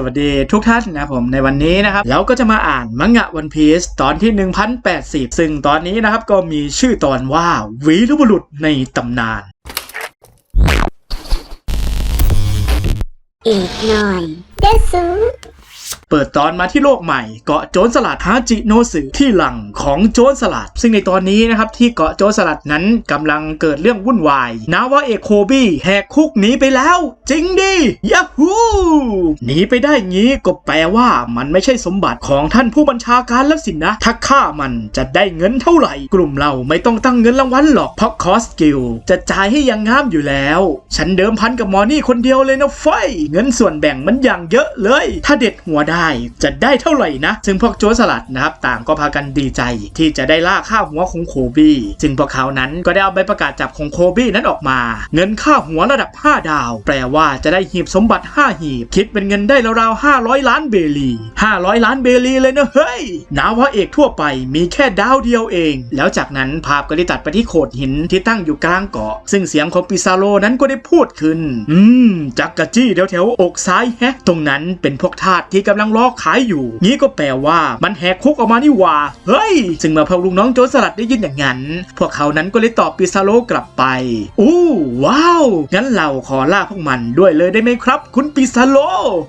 สวัสดีทุกท่านนะครับผมในวันนี้นะครับเราก็จะมาอ่านมังงะวันพีซตอนที่ 1080 ซึ่งตอนนี้นะครับก็มีชื่อตอนว่าวีรบุรุษในตำนาน อีกหน่อยเดซู เปิดตอนมาที่โลกใหม่เกาะโจรสลัดฮาจิโนสึที่หลังของโจรสลัด ซึ่งในตอนนี้นะครับที่เกาะโจรสลัดนั้นกำลังเกิดเรื่องวุ่นวายนาวาเอกโคบี้แหกคุกหนีไปแล้ว จริงดิยาฮูหนีไปได้งี้ก็แปลว่ามันไม่ใช่สมบัติของท่านผู้บัญชาการแล้วสินะถ้าฆ่ามันจะได้เงินเท่าไหร่ กลุ่มเราไม่ต้องตั้งเงินรางวัลหรอกเพราะคอสกิลจะจ่ายให้อยังงามอยู่แล้ว ฉันเดิมพันกับมอนี่คนเดียวเลยนะไฟเงินส่วนแบ่งมันอย่างเยอะเลย ถ้าเด็ดหัวได้ได้จะได้เท่าไหร่นะ ซึ่งพวกโจรสลัดนะครับต่างก็พากันดีใจที่จะได้ล่าค่าหัวของโคบี้ซึ่งพวกเขานั้นก็ได้เอาใบประกาศจับของโคบี้นั้นออกมา เงินค่าหัวระดับ 5 ดาว แปลว่าจะได้หีบสมบัติ 5 หีบ คิดเป็นเงินได้ราวๆ500 ล้านเบลี 500 ล้านเบลีเลยนะเฮ้ยนาวาเอกทั่วไปมีแค่ดาวเดียวเอง แล้วจากนั้นภาพก็ได้ตัดไปที่โขดหินที่ตั้งอยู่กลางเกาะ ซึ่งเสียงของปิซาโลนั้นก็ได้พูดขึ้น อืมจักกะจี้แถวแถวๆอกซ้ายแฮะ ตรงนั้นเป็นพวกทาสที่กำลังรอขายอยู่งี้ก็แปลว่ามันแหกคุกออกมานี่ว่า เฮ้ย ซึ่งเมื่อพวกลุงน้องโจรสลัดได้ยินอย่างนั้น พวกเขานั้นก็เลยตอบปิซาโลกลับไป อู้ว้าว งั้นเราขอล่าพวกมันด้วยเลยได้ไหมครับ คุณปิซาโล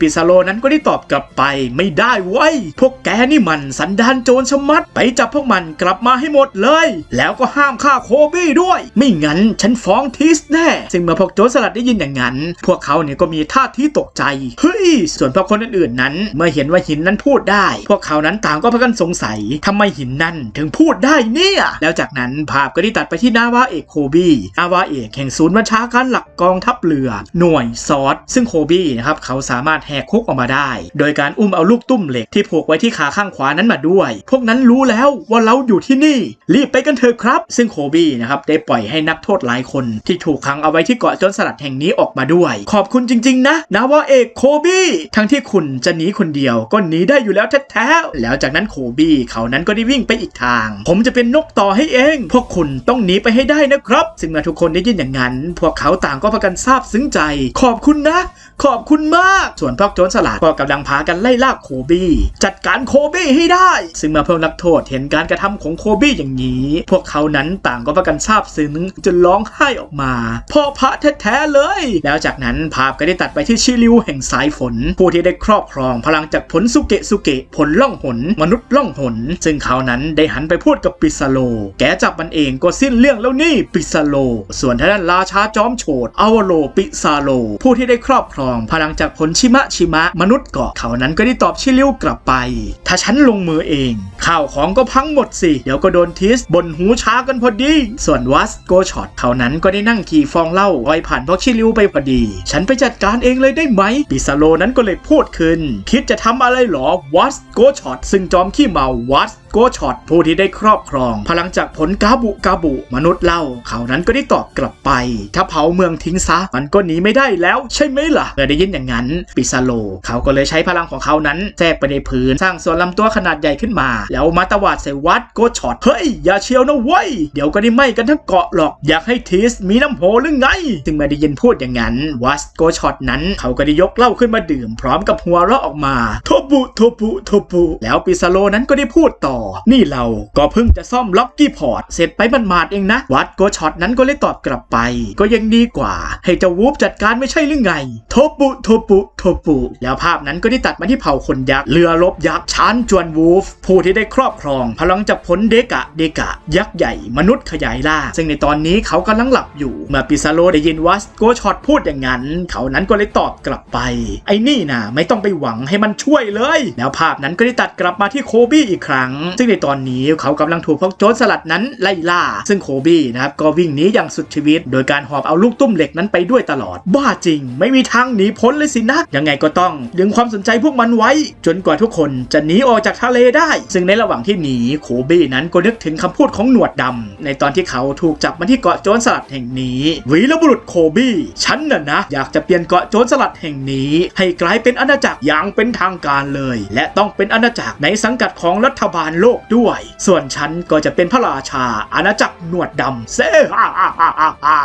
ปิซาโลนั้นก็ได้ตอบกลับไป ไม่ได้เว้พวกแกนี่มันสันดานโจรชะมัด ไปจับพวกมันกลับมาให้หมดเลย แล้วก็ห้ามฆ่าโคบี้ด้วย ไม่งั้นฉันฟ้องทิสแน่ ซึ่งเมื่อพวกโจรสลัดได้ยินอย่างนั้น พวกเขาเนี่ยก็มีท่าที่ตกใจ เฮ้ย ส่วนพวกคนอื่นๆนั้นเมื่อเห็นว่าหินนั้นพูดได้ พวกเขานั้นต่างก็พากันสงสัยทำไมหินนั้นถึงพูดได้เนี่ย แล้วจากนั้นภาพก็ได้ตัดไปที่นาวาเอกโคบี้นาวาเอกแห่งศูนย์บัญชาการหลักกองทัพเรือ หน่วยซอสซึ่งโคบี้นะครับเขาสามารถแหกคุกออกมาได้ โดยการอุ้มเอาลูกตุ้มเหล็กที่ผูกไว้ที่ขาข้างขวานั้นมาด้วย พวกนั้นรู้แล้วว่าเราอยู่ที่นี่ รีบไปกันเถอะครับ ซึ่งโคบี้นะครับได้ปล่อยให้นักโทษหลายคนที่ถูกขังเอาไว้ที่เกาะจนสลัดแห่งนี้ออกมาด้วย ขอบคุณจริง ๆ นะนาวาเอกโคบี้ทั้งที่คุณจะหนีคนเดียวก็หนีได้อยู่แล้วแท้ๆแล้วจากนั้นโคบี้เขานั้นก็ได้วิ่งไปอีกทาง ผมจะเป็นนกต่อให้เอง พวกคุณต้องหนีไปให้ได้นะครับ ซึ่งเมื่อทุกคนได้ยินอย่างนั้น พวกเขาต่างก็พากันซาบซึ้งใจ ขอบคุณนะขอบคุณมาก ส่วนพวกโจรสลัดก็กำลังพากันไล่ล่าโคบี้จัดการโคบี้ให้ได้ ซึ่งเมื่อพวกนักโทษเห็นการกระทำของโคบี้อย่างนี้ พวกเขานั้นต่างก็พากันซาบซึ้งจนร้องไห้ออกมาพ่อพระแท้ๆเลย แล้วจากนั้นภาพก็ได้ตัดไปที่ชิริวแห่งสายฝน ผู้ที่ได้ครอบครองพลังจากผลสุเกะสุเกะผลล่องหน มนุษย์ล่องหน ซึ่งเขานั้นได้หันไปพูดกับปิซาโล แกจับมันเองก็สิ้นเรื่องแล้วนี่ปิซาโล ส่วนทางด้านราชาจอมโฉดอาวโลปิซาโล ผู้ที่ได้ครอบครองพลังจากผลชิมะชิมะมนุษย์เกาะเขานั้นก็ได้ตอบชิริวกลับไป ถ้าฉันลงมือเอง ข้าวของก็พังหมดสิ เดี๋ยวก็โดนทิสบนหูช้ากันพอดี ส่วนวัสโกช็อตเขานั้นก็ได้นั่งขี่ฟองเหล้าลอยผ่านพวกชิริวไปพอดี ฉันไปจัดการเองเลยได้ไหม ปิซาโลนั้นก็เลยพูดขึ้น คิดจะทำอะไรหรอวัสโกช็อตซึ่งจอมขี้เมาวัส โกช็อตผู้ที่ได้ครอบครอง พลังจากผลกาบุกาบุ มนุษย์เล่า เขานั้นก็ได้ตอบกลับไป ถ้าเผาเมืองทิ้งซะ มันก็หนีไม่ได้แล้วใช่ไหมล่ะเมื่อได้ยินอย่างนั้นปิซาโล เขาก็เลยใช้พลังของเขานั้นแทรกไปในพื้นสร้างส่วนลำตัวขนาดใหญ่ขึ้นมา แล้วมาตวาดใส่วัดโกช็อตเฮ้ยอย่าเชียวนะเว้ยเดี๋ยวก็ได้ไหมกันทั้งเกาะหรอกอยากให้ทีสมีน้ำโหหรือไงจึงมาได้ยินพูดอย่างนั้นวัสโกช็อตนั้นเขาก็ได้ยกเหล้าขึ้นมาดื่ม พร้อมกับหัวเราะออกมาโทบุโทบุโทบุแล้วปิซาโลนั้นก็ได้พูดต่อนี่เราก็เพิ่งจะซ่อมล็อกกี้พอร์ตเสร็จไปมันมาดๆเองนะ วัดโกช็อตนั้นก็เลยตอบกลับไป ก็ยังดีกว่า ให้เจ้าวูฟจัดการไม่ใช่หรือไง โทบุโทบุโทบุแล้วภาพนั้นก็ได้ตัดมาที่เผ่าคนยักษ์เรือรบยักษ์ชานจวนวูฟผู้ที่ได้ครอบครอง พลังจากผลเดกะเดกะ ยักษ์ใหญ่มนุษย์ขยายล่าซึ่งในตอนนี้เขากำลังหลับอยู่เมื่อปิซาโลได้ยินวัสโกช็อตพูดอย่างนั้น เขานั้นก็เลยตอบกลับไป ไอ้นี่นะไม่ต้องไปหวังให้มันช่วยเลย แล้วภาพนั้นก็ได้ตัดกลับมาที่โคบี้อีกครั้งซึ่งในตอนนี้เขากำลังถูกพวกโจรสลัดนั้นไล่ล่า ซึ่งโคบี้นะครับก็วิ่งหนีอย่างสุดชีวิต โดยการหอบเอาลูกตุ้มเหล็กนั้นไปด้วยตลอด บ้าจริง ไม่มีทางหนีพ้นเลยสินะยังไงก็ต้องดึงความสนใจพวกมันไว้ จนกว่าทุกคนจะหนีออกจากทะเลได้ ซึ่งในระหว่างที่หนีโคบี้นั้นก็นึกถึงคำพูดของหนวดดำในตอนที่เขาถูกจับมาที่เกาะโจรสลัดแห่งนี้วีรบุรุษโคบี้ฉันน่ะนะ อยากจะเปลี่ยนเกาะโจรสลัดแห่งนี้ ให้กลายเป็นอาณาจักรอย่างเป็นทางการเลย และต้องเป็นอาณาจักรในสังกัดของรัฐบาลโลโลกด้วย ส่วนฉันก็จะเป็นพระราชาอาณาจักรหนวดดำเซ่ฮ่าฮ่าฮ่าฮ่า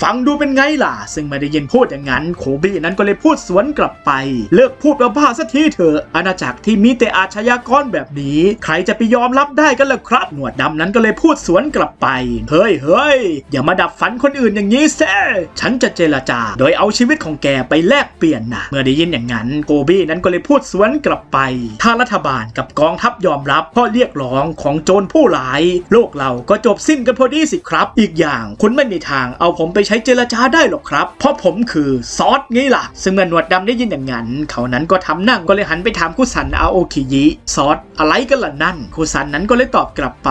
ฟังดูเป็นไงล่ะ ซึ่งไม่ได้ยินพูดอย่างนั้น โคบี้นั้นก็เลยพูดสวนกลับไป เลิกพูดบ้าๆสักทีเถอะอาณาจักรที่มีแต่อาชญากรแบบนี้ ใครจะไปยอมรับได้กันล่ะครับ หนวดดำนั้นก็เลยพูดสวนกลับไป เฮ้ยเฮ้ยอย่ามาดับฝันคนอื่นอย่างนี้เซ่ฉันจะเจรจา โดยเอาชีวิตของแกไปแลกเปลี่ยนนะเมื่อได้ยินอย่างนั้น โกบี้นั้นก็เลยพูดสวนกลับไป ถ้ารัฐบาลกับกองทัพยอมรับข้อเรียกร้องของโจรผู้ร้าย โลกเราก็จบสิ้นกันพอดีสิครับ อีกอย่างคุณไม่มีทางเอาผมไปใช้เจรจาได้หรอกครับ เพราะผมคือซอสไงล่ะ ซึ่งเมื่อหนวดดำได้ยินอย่างนั้น เขานั้นก็ทำนั่งก็เลยหันไปถามคุซันอาโอคิยิซอสอะไรกันล่ะนั่นคุซันนั้นก็เลยตอบกลับไป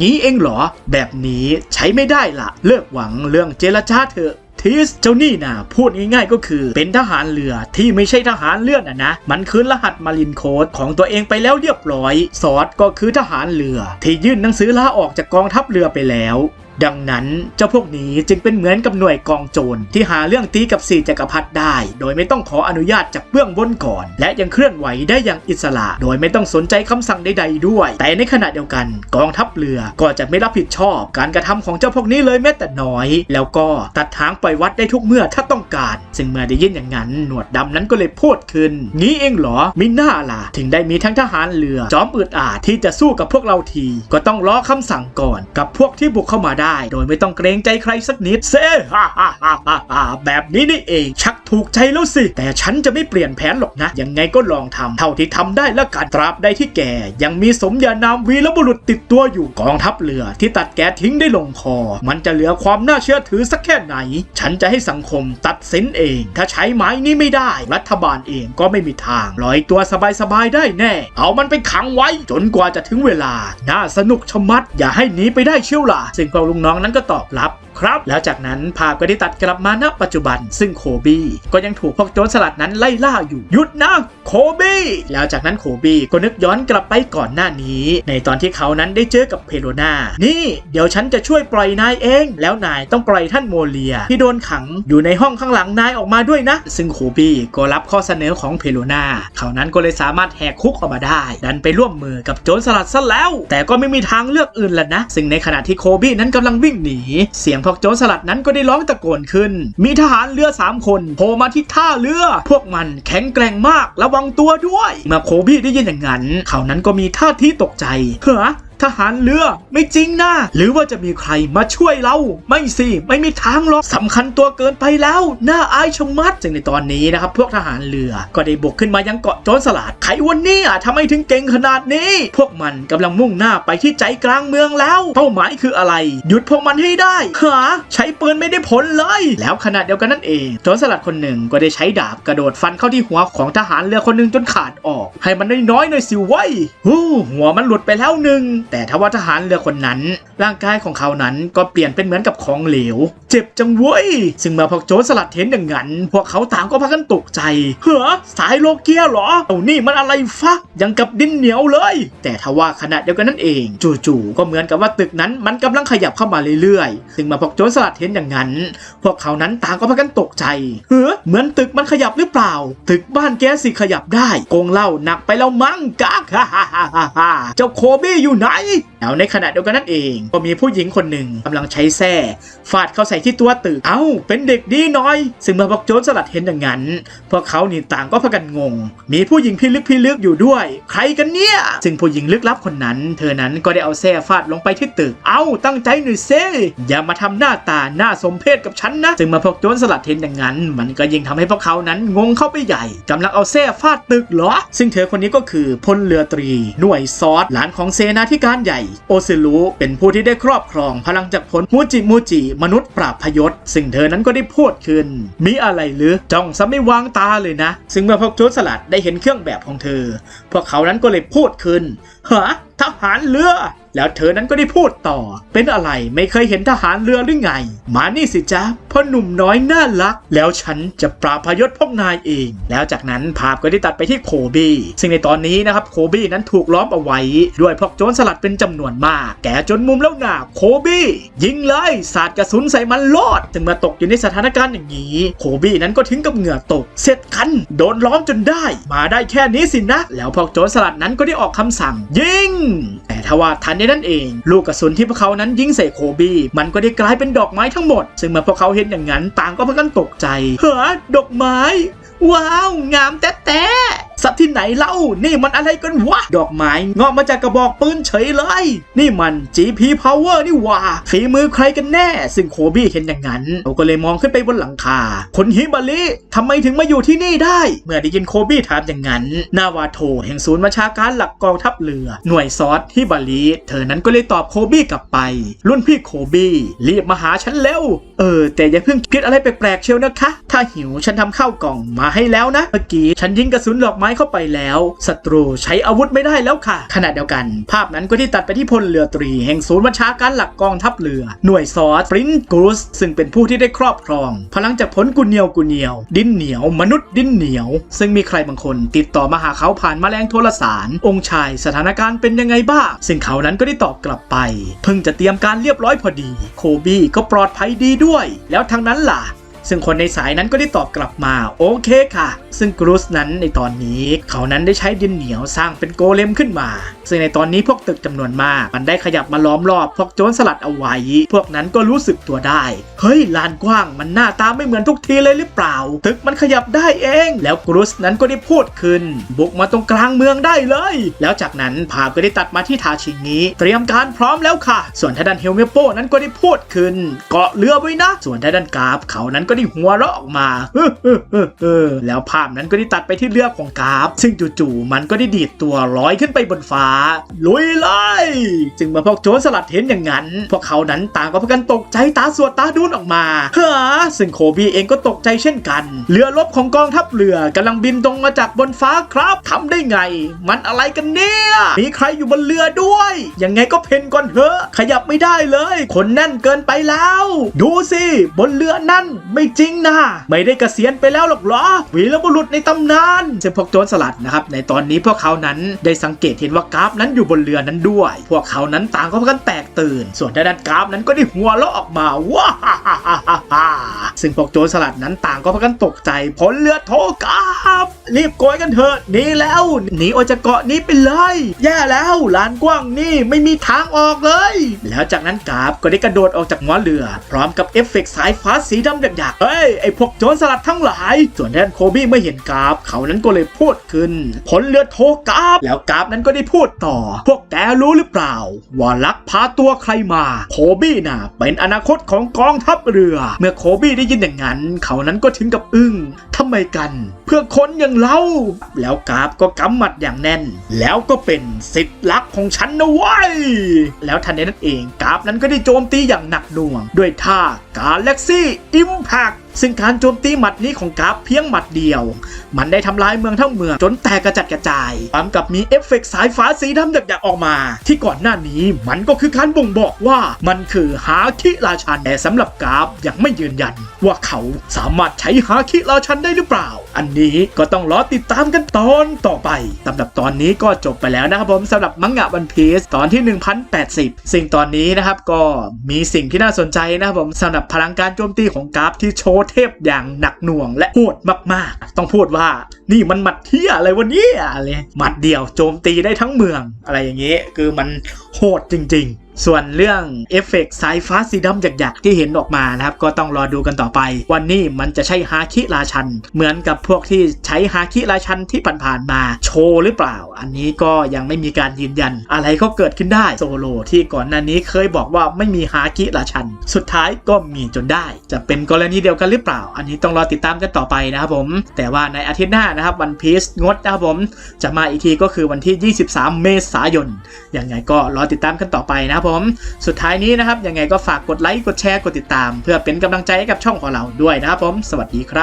งี้เองเหรอ แบบนี้ใช้ไม่ได้ละเลิกหวังเรื่องเจรจาเถอะ ทิสเจ้านี่นะพูดง่ายๆก็คือเป็นทหารเรือที่ไม่ใช่ทหารเรือนะนะ มันคืนรหัสมารินโคดของตัวเองไปแล้วเรียบร้อย ซอสก็คือทหารเรือ ที่ยื่นหนังสือลาออกจากกองทัพเรือไปแล้ว ดังนั้นเจ้าพวกนี้จึงเป็นเหมือนกับหน่วยกองโจรที่หาเรื่องตีกับสี่จักรพรรดิได้ โดยไม่ต้องขออนุญาตจากเบื้องบนก่อน และยังเคลื่อนไหวได้อย่างอิสระ โดยไม่ต้องสนใจคำสั่งใดๆด้วย แต่ในขณะเดียวกันกองทัพเรือก็จะไม่รับผิดชอบการกระทำของเจ้าพวกนี้เลยแม้แต่น้อย แล้วก็ตัดทางปล่อยวัดได้ทุกเมื่อถ้าต้องการ ซึ่งเมื่อได้ยินอย่างนั้นหนวดดำนั้นก็เลยพูดขึ้นงี้เองเหรอมิน่าล่ะ ถึงได้มีทั้งทหารเรือ จอมอึดอาจที่จะสู้กับพวกเราที ก็ต้องรอคำสั่งก่อน กับพวกที่บุกเข้ามาได้ได้ โดยไม่ต้องเกรงใจใครสักนิดเซ่ฮ่าฮ่าฮ่าฮ่าแบบนี้นี่เองชักถูกใจแล้วสิ แต่ฉันจะไม่เปลี่ยนแผนหรอกนะ ยังไงก็ลองทำเท่าที่ทำได้แล้วกันตราบใดที่แก ยังมีสมญานามวีรบุรุษติดตัวอยู่กองทัพเรือที่ตัดแกทิ้งได้ลงคอ มันจะเหลือความน่าเชื่อถือสักแค่ไหน ฉันจะให้สังคมตัดสินเอง ถ้าใช้ไม้นี้ไม่ได้ รัฐบาลเองก็ไม่มีทางลอยตัวสบายๆได้แน่ เอามันไปขังไว้จนกว่าจะถึงเวลา น่าสนุกชะมัด อย่าให้หนีไปได้เชี่ยวล่ะ ซึ่งพวกลุงน้องนั้นก็ตอบรับ ครับ แล้วจากนั้นภาพก็ได้ตัดกลับมาณปัจจุบัน ซึ่งโคบี้ก็ยังถูกพวกโจรสลัดนั้นไล่ล่าอยู่หยุดนะโคบี้แล้วจากนั้นโคบี้ก็นึกย้อนกลับไปก่อนหน้านี้ ในตอนที่เขานั้นได้เจอกับเพโลนานี่เดี๋ยวฉันจะช่วยปล่อยนายเอง แล้วนายต้องปล่อยท่านโมเลีย ที่โดนขังอยู่ในห้องข้างหลังนายออกมาด้วยนะ ซึ่งโคบี้ก็รับข้อเสนอของเพโลนาเขานั้นก็เลยสามารถแหกคุกออกมาได้ ดันไปร่วมมือกับโจรสลัดซะแล้ว แต่ก็ไม่มีทางเลือกอื่นแล้วนะ ซึ่งในขณะที่โคบี้นั้นกำลังวิ่งหนี เสียงพวกโจรสลัดนั้นก็ได้ร้องตะโกนขึ้น มีทหารเรือสามคนโผล่มาที่ท่าเรือ พวกมันแข็งแกร่งมากระวังตัวด้วย เมื่อโคบี้ได้ยินอย่างนั้น เขานั้นก็มีท่าที่ตกใจเฮ้อ ทหารเรือไม่จริงนะหรือว่าจะมีใครมาช่วยเรา ไม่สิไม่มีทางหรอกสำคัญตัวเกินไปแล้วน่าอายชะมัดจึงในตอนนี้นะครับ พวกทหารเรือก็ได้บุกขึ้นมายังเกาะโจรสลัดใครวันนี้อะทำไมถึงเก่งขนาดนี้ พวกมันกำลังมุ่งหน้าไปที่ใจกลางเมืองแล้ว เป้าหมายคืออะไร หยุดพวกมันให้ได้หาใช้ปืนไม่ได้ผลเลย แล้วขณะเดียวกันนั่นเองโจรสลัดคนหนึ่งก็ได้ใช้ดาบกระโดดฟันเข้าที่หัวของทหารเรือคนหนึ่งจนขาดออก ให้มันน้อยๆหน่อยสิเว้ยฮู้หัวมันหลุดไปแล้วหนึ่งแต่ทว่าทหารเรือคนนั้น ร่างกายของเขานั้นก็เปลี่ยนเป็นเหมือนกับของเหลว เจ็บจังเว้ย ซึ่งเมื่อพวกโจรสลัดเห็นอย่างนั้น พวกเขาต่างก็พากันตกใจเฮ้อสายโลเกียเหรอเอานี่มันอะไรฟะยังกับดินเหนียวเลย แต่ทว่าขณะเดียวกันนั่นเอง จู่ๆก็เหมือนกับว่าตึกนั้นมันกำลังขยับเข้ามาเรื่อยๆ ซึ่งเมื่อพวกโจรสลัดเห็นอย่างนั้น พวกเขานั้นต่างก็พากันตกใจเฮ้อเหมือนตึกมันขยับหรือเปล่า ตึกบ้านแกสิขยับได้โกงเล้าหนักไปแล้วมั้งกากฮ่าฮ่าฮ่าฮ่าเจ้าโคบี้อยู่ไหน bye. แล้วในขณะเดียวกันนั่นเอง ก็มีผู้หญิงคนหนึ่งกำลังใช้แส้ฟาดเข้าใส่ที่ตัวตึก เอ้า เป็นเด็กดีน่อย ซึ่งเมื่อพวกโจรสลัดเห็นอย่างนั้น พวกเขานี่ต่างก็พากันงง มีผู้หญิงพิลึกพิลึกอยู่ด้วย ใครกันเนี่ย ซึ่งผู้หญิงลึกลับคนนั้น เธอนั้นก็ได้เอาแส้ฟาดลงไปที่ตึก เอ้า ตั้งใจหน่อยเซ่อย่ามาทำหน้าตาหน้าสมเพศกับฉันนะ ซึ่งเมื่อพวกโจรสลัดเห็นอย่างนั้น มันก็ยิ่งทำให้พวกเขานั้นงงเข้าไปใหญ่กำลังเอาแส้ฟาดตึกเหรอ ซึ่งเธอคนนี้ก็คือพลเรือตรี หน่วยซอสหลานของเซนาธิการใหญ่โอซิลุเป็นผู้ที่ได้ครอบครองพลังจากผลมูจิมูจิ มนุษย์ปราบพยศ ซึ่งเธอนั้นก็ได้พูดขึ้น มีอะไรหรือจ้องซะไม่วางตาเลยนะ ซึ่งเมื่อพวกโจรสลัดได้เห็นเครื่องแบบของเธอ พวกเขานั้นก็เลยพูดขึ้น ฮะทหารเรือ แล้วเธอนั้นก็ได้พูดต่อ เป็นอะไรไม่เคยเห็นทหารเรือหรือไง มานี่สิจ๊ะพ่อหนุ่มน้อยน่ารัก แล้วฉันจะปราบพยศพวกนายเอง แล้วจากนั้นภาพก็ได้ตัดไปที่โคบี้ ซึ่งในตอนนี้นะครับโคบี้นั้นถูกล้อมเอาไว้ ด้วยพวกโจรสลัดเป็นจำนวนมาก แกจนมุมแล้วหนาโคบี้ยิงเลยสาดกระสุนใส่มันโลดจึงมาตกอยู่ในสถานการณ์อย่างนี้ โคบี้นั้นก็ถึงกับเหงื่อตก เสร็จกันโดนล้อมจนได้ มาได้แค่นี้สินะ แล้วพวกโจรสลัดนั้นก็ได้ออกคำสั่งยิง แต่ทว่าทันในนั้นเอง ลูกกระสุนที่พวกเขานั้นยิงใส่โคบี้มันก็ได้กลายเป็นดอกไม้ทั้งหมด ซึ่งเมื่อพวกเขาเห็นอย่างนั้นต่างก็พากันตกใจเฮ้อดอกไม้ ว้าว งามแต๊ะๆสัตว์ที่ไหนเล่า นี่มันอะไรกันวะ ดอกไม้งอกมาจากกระบอกปืนเฉยเลย นี่มัน GP Power นี่ว่าฝีมือใครกันแน่ ซึ่งโคบี้เห็นอย่างนั้นเขาก็เลยมองขึ้นไปบนหลังคา คนฮิบาริทำไมถึงมาอยู่ที่นี่ได้ เมื่อได้ยินโคบี้ถามอย่างนั้น นาวาโทแห่งศูนย์บัญชาการหลักกองทัพเรือ หน่วยซอสฮิบาริเธอนั้นก็เลยตอบโคบี้กลับไป รุ่นพี่โคบี้รีบมาหาฉันเร็วเออ แต่อย่าเพิ่งคิดอะไรแปลกๆเชียวนะคะ ถ้าหิวฉันทำข้าวกล่องมาให้แล้วนะ เมื่อกี้ฉันยิงกระสุนดอกไม้เข้าไปแล้วศัตรูใช้อาวุธไม่ได้แล้วค่ะ ขณะเดียวกัน ภาพนั้นก็ที่ตัดไปที่พลเรือตรี แห่งศูนย์บัญชาการหลักกองทัพเรือ หน่วยซอสปรินกรูสซึ่งเป็นผู้ที่ได้ครอบครอง พลังจากผลกุเนียวกุเนียว ดินเหนียว มนุษย์ดินเหนียว ซึ่งมีใครบางคนติดต่อมาหาเขาผ่านแมลงโทรสาร องค์ชายสถานการณ์เป็นยังไงบ้างซึ่งเขานั้นก็ได้ตอบกลับไป เพิ่งจะเตรียมการเรียบร้อยพอดี โคบี้ก็ปลอดภัยดีด้วย แล้วทางนั้นล่ะ ซึ่งคนในสายนั้นก็ได้ตอบกลับมาโอเคค่ะ ซึ่งกรูสนั้นในตอนนี้เขานั้นได้ใช้ดินเหนียวสร้างเป็นโกเลมขึ้นมา ซึ่งในตอนนี้พวกตึกจำนวนมาก มันได้ขยับมาล้อมรอบพวกโจรสลัดเอาไว้ พวกนั้นก็รู้สึกตัวได้ เฮ้ยลานกว้างมันหน้าตาไม่เหมือนทุกทีเลยหรือเปล่า ตึกมันขยับได้เอง แล้วกรูสนั้นก็ได้พูดขึ้น บุกมาตรงกลางเมืองได้เลย แล้วจากนั้นภาพก็ได้ตัดมาที่ทาชิงนี้ เตรียมการพร้อมแล้วค่ะ ส่วนทาด้านเฮลเมโปนั้นก็ได้พูดขึ้น เกาะเรือไว้นะ ส่วนทาด้านกาฟเขานั้นก็ได้หัวเราะออกมาแล้วภาพนั้นก็ได้ตัดไปที่เรือของกราฟ ซึ่งจู่ๆมันก็ได้ดีดตัวลอยขึ้นไปบนฟ้า ลุยเลยจึงเมื่อพวกโจรสลัดเห็นอย่างนั้น พวกเขานั้นต่างก็พากันตกใจตาสวดตาดูนออกมาเฮ้อซึ่งโคบีเองก็ตกใจเช่นกัน เรือรบของกองทัพเรือกำลังบินตรงมาจากบนฟ้าครับทำได้ไง มันอะไรกันเนี่ยมีใครอยู่บนเรือด้วย ยังไงก็เพนก่อนเถอะ ขยับไม่ได้เลย คนแน่นเกินไปแล้ว ดูสิ บนเรือนั่นไม่จริงนะ ไม่ได้เกษียณไปแล้วหรอกเหรอวีรบุรุษในตำนานซึ่งพวกโจรสลัดนะครับในตอนนี้พวกเขานั้นได้สังเกตเห็นว่ากราฟนั้นอยู่บนเรือนั้นด้วย พวกเขานั้นต่างก็พากันแตกตื่น ส่วนด้านกราฟนั้นก็ได้หัวเราะออกมาว้าฮ่าฮ่าฮ่าฮ่าซึ่งพวกโจรสลัดนั้นต่างก็พากันตกใจผลเรือโทกราฟรีบโกยกันเถอะหนีแล้วหนีออกจากเกาะนี้ไปเลย แย่แล้วลานกว้างนี่ไม่มีทางออกเลย แล้วจากนั้นกราฟก็ได้กระโดดออกจากหัวเรือ พร้อมกับเอฟเฟกต์สายฟ้าสีดำหยักเฮ้ย ไอพวกโจรสลัดทั้งหลาย ส่วนด้านโคบี้ไม่เห็นกราฟ เขานั้นก็เลยพูดขึ้น ผลเรือโทกราฟ แล้วกราฟนั้นก็ได้พูดต่อ พวกแกรู้หรือเปล่า ว่าลักพาตัวใครมา โคบี้น่ะ เป็นอนาคตของกองทัพเรือ เมื่อโคบี้ได้ยินอย่างนั้น เขานั้นก็ถึงกับอึ้งทำไมกันเพื่อคนอย่างเรา แล้วกราฟก็กำหมัดอย่างแน่น แล้วก็เป็นสิทธิ์ลักของฉันนะเว้ยแล้วทันใดนั้นเองกราฟนั้นก็ได้โจมตีอย่างหนักหน่วง ด้วยท่ากาแล็กซี่อิมแพคซึ่งการโจมตีหมัดนี้ของกราฟเพียงหมัดเดียว มันได้ทำลายเมืองทั้งเมืองจนแตกกระจัดกระจายพร้อมกับมีเอฟเฟกต์สายฟ้าสีดำหยักๆออกมา ที่ก่อนหน้านี้มันก็คือการบ่งบอกว่ามันคือฮาคิราชันแต่สำหรับกราฟยังไม่ยืนยัน ว่าเขาสามารถใช้ฮาคิราชันได้หรือเปล่า อันนี้ก็ต้องรอติดตามกันตอนต่อไปสำหรับตอนนี้ก็จบไปแล้วนะครับผมสำหรับมังงะวันพีซตอนที่ 1080 สิ่งตอนนี้นะครับก็มีสิ่งที่น่าสนใจนะครับผมสำหรับพลังการโจมตีของกราฟที่โชว์เทพอย่างหนักหน่วงและโหดมากๆ ต้องพูดว่านี่มันหมัดเที่ยอะไรวะเนี่ยอะไรหมัดเดียวโจมตีได้ทั้งเมืองอะไรอย่างนี้คือมันโหดจริง ๆ ส่วนเรื่องเอฟเฟกต์สายฟ้าสีดำหยักๆ ที่เห็นออกมานะครับ ก็ต้องรอดูกันต่อไป วันนี้มันจะใช่ฮาคิราชัน เหมือนกับพวกที่ใช้ฮาคิราชันที่ผ่านๆมาโชว์หรือเปล่า อันนี้ก็ยังไม่มีการยืนยัน อะไรก็เกิดขึ้นได้โซโลที่ก่อนหน้านี้เคยบอกว่าไม่มีฮาคิราชัน สุดท้ายก็มีจนได้ จะเป็นกรณีเดียวกันหรือเปล่า อันนี้ต้องรอติดตามกันต่อไปนะครับผม แต่ว่าในอาทิตย์หน้านะครับวันพีซงดนะครับผมจะมาอีกทีก็คือวันที่ 23 เมษายนยังไงก็รอติดตามกันต่อไปนะครับผม สุดท้ายนี้นะครับยังไงก็ฝากกดไลค์กดแชร์กดติดตาม เพื่อเป็นกำลังใจให้กับช่องของเราด้วยนะครับผม สวัสดีครับ